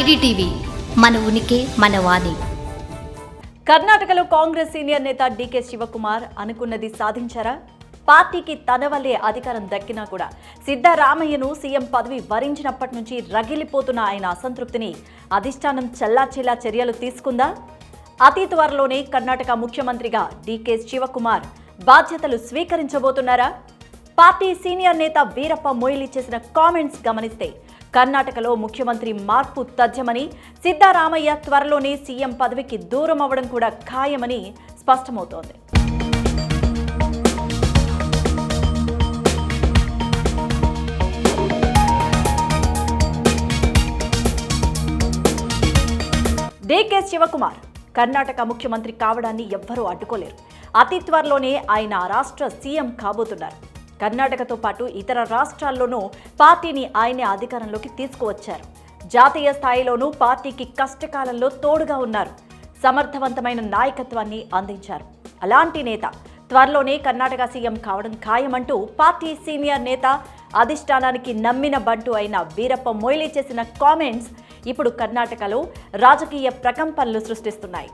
IDTV మన ఉనికి మన వాణి. కర్ణాటకలో కాంగ్రెస్ సీనియర్ నేత డీకే శివకుమార్ అనుకున్నది సాధించారా? పార్టీకి తన వల్లే అధికారం దక్కినా కూడా సిద్ధరామయ్యను సీఎం పదవి వరించినప్పటి నుంచి రగిలిపోతున్న ఆయన అసంతృప్తిని అధిష్టానం చెల్లాచెల్లా చర్యలు తీసుకుందా? అతి త్వరలోనే కర్ణాటక ముఖ్యమంత్రిగా డీకే శివకుమార్ బాధ్యతలు స్వీకరించబోతున్నారా? పార్టీ సీనియర్ నేత వీరప్ప మొయిలీ చేసిన కామెంట్స్ గమనిస్తే కర్ణాటకలో ముఖ్యమంత్రి మార్పు తథ్యమని సిద్ధారామయ్య త్వరలోనే సీఎం పదవికి దూరం అవ్వడం కూడా ఖాయమని స్పష్టమవుతోంది. డీకే శివకుమార్ కర్ణాటక ముఖ్యమంత్రి కావడాన్ని ఎవ్వరూ అడ్డుకోలేరు. అతి త్వరలోనే ఆయన రాష్ట్ర సీఎం కాబోతున్నారు. కర్ణాటకతో పాటు ఇతర రాష్ట్రాల్లోనూ పార్టీని ఆయనే అధికారంలోకి తీసుకువచ్చారు. జాతీయ స్థాయిలోనూ పార్టీకి కష్టకాలంలో తోడుగా ఉన్నారు. సమర్థవంతమైన నాయకత్వాన్ని అందించారు. అలాంటి నేత త్వరలోనే కర్ణాటక సీఎం కావడం ఖాయమంటూ పార్టీ సీనియర్ నేత అధిష్టానానికి నమ్మిన బంటు అయిన వీరప్ప మొయిలీ చేసిన కామెంట్స్ ఇప్పుడు కర్ణాటకలో రాజకీయ ప్రకంపనలు సృష్టిస్తున్నాయి.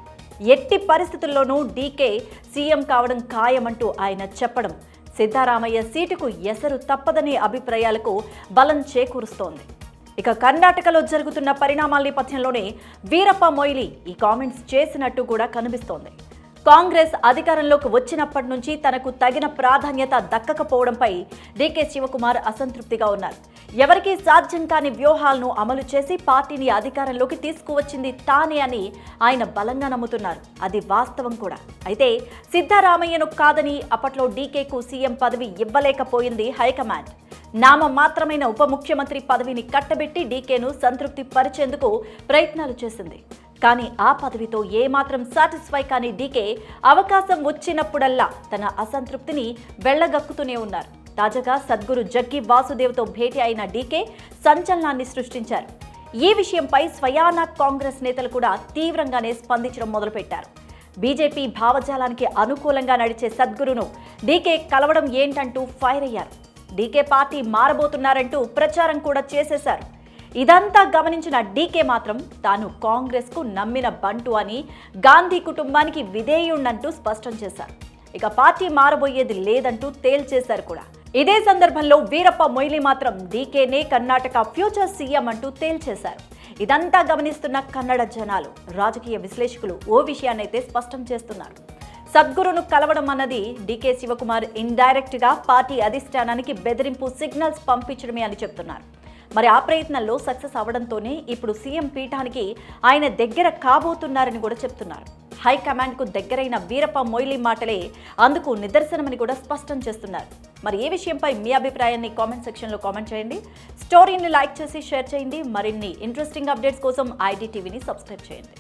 ఎట్టి పరిస్థితుల్లోనూ డీకే సీఎం కావడం ఖాయమంటూ ఆయన చెప్పడం సిద్ధారామయ్య సీటుకు ఎసరు తప్పదనే అభిప్రాయాలకు బలం చేకూరుస్తోంది. ఇక కర్ణాటకలో జరుగుతున్న పరిణామాల నేపథ్యంలోనే వీరప్ప మొయిలీ ఈ కామెంట్స్ చేసినట్టు కూడా కనిపిస్తోంది. కాంగ్రెస్ అధికారంలోకి వచ్చినప్పటి నుంచి తనకు తగిన ప్రాధాన్యత దక్కకపోవడంపై డీకే శివకుమార్ అసంతృప్తిగా ఉన్నారు. ఎవరికీ సాధ్యం కాని వ్యూహాలను అమలు చేసి పార్టీని అధికారంలోకి తీసుకువచ్చింది తానే అని ఆయన బలంగా నమ్ముతున్నారు. అది వాస్తవం కూడా. అయితే సిద్ధరామయ్యను కాదని అప్పట్లో డీకేకు సీఎం పదవి ఇవ్వలేకపోయింది హైకమాండ్. నామ మాత్రమైన ఉప ముఖ్యమంత్రి పదవిని కట్టబెట్టి డీకేను సంతృప్తి పరిచేందుకు ప్రయత్నాలు చేసింది. కానీ ఆ పదవితో ఏమాత్రం సాటిస్ఫై కాని డీకే అవకాశం వచ్చినప్పుడల్లా తన అసంతృప్తిని వెళ్ళగక్కుతూనే ఉన్నారు. తాజాగా సద్గురు జగ్గి వాసుదేవ్తో భేటీ అయిన డీకే సంచలనాన్ని సృష్టించారు. ఈ విషయంపై స్వయానా కాంగ్రెస్ నేతలు కూడా తీవ్రంగానే స్పందించడం మొదలుపెట్టారు. బీజేపీ భావజాలానికి అనుకూలంగా నడిచే సద్గురును డీకే కలవడం ఏంటంటూ ఫైర్ అయ్యారు. డీకే పార్టీ మారబోతున్నారంటూ ప్రచారం కూడా చేసేశారు. ఇదంతా గమనించిన డీకే మాత్రం తాను కాంగ్రెస్కు నమ్మిన బంటు అని గాంధీ కుటుంబానికి విధేయుండంటూ స్పష్టం చేశారు. ఇక పార్టీ మారబోయేది లేదంటూ తేల్చేశారు కూడా. ఇదే సందర్భంలో వీరప్ప మొయిలి మాత్రం డీకేనే కర్ణాటక ఫ్యూచర్ సీఎం అంటూ తేల్చేశారు. ఇదంతా గమనిస్తున్న కన్నడ జనాలు రాజకీయ విశ్లేషకులు ఓ విషయాన్నైతే స్పష్టం చేస్తున్నారు. సద్గురును కలవడం అన్నది డీకే శివకుమార్ ఇండైరెక్ట్గా పార్టీ అధిష్టానానికి బెదిరింపు సిగ్నల్స్ పంపించడమే అని చెప్తున్నారు. మరి ఆ ప్రయత్నంలో సక్సెస్ అవడంతోనే ఇప్పుడు సీఎం పీఠానికి ఆయన దగ్గర కాబోతున్నారని కూడా చెప్తున్నారు. హైకమాండ్కు దగ్గరైన వీరప్ప మొయిలీ మాటలే అందుకు నిదర్శనమని కూడా స్పష్టం చేస్తున్నారు. మరి ఏ విషయంపై మీ అభిప్రాయాన్ని కామెంట్ సెక్షన్లో కామెంట్ చేయండి. స్టోరీని లైక్ చేసి షేర్ చేయండి. మరిన్ని ఇంట్రెస్టింగ్ అప్డేట్స్ కోసం ఐడి టీవీని సబ్స్క్రైబ్ చేయండి.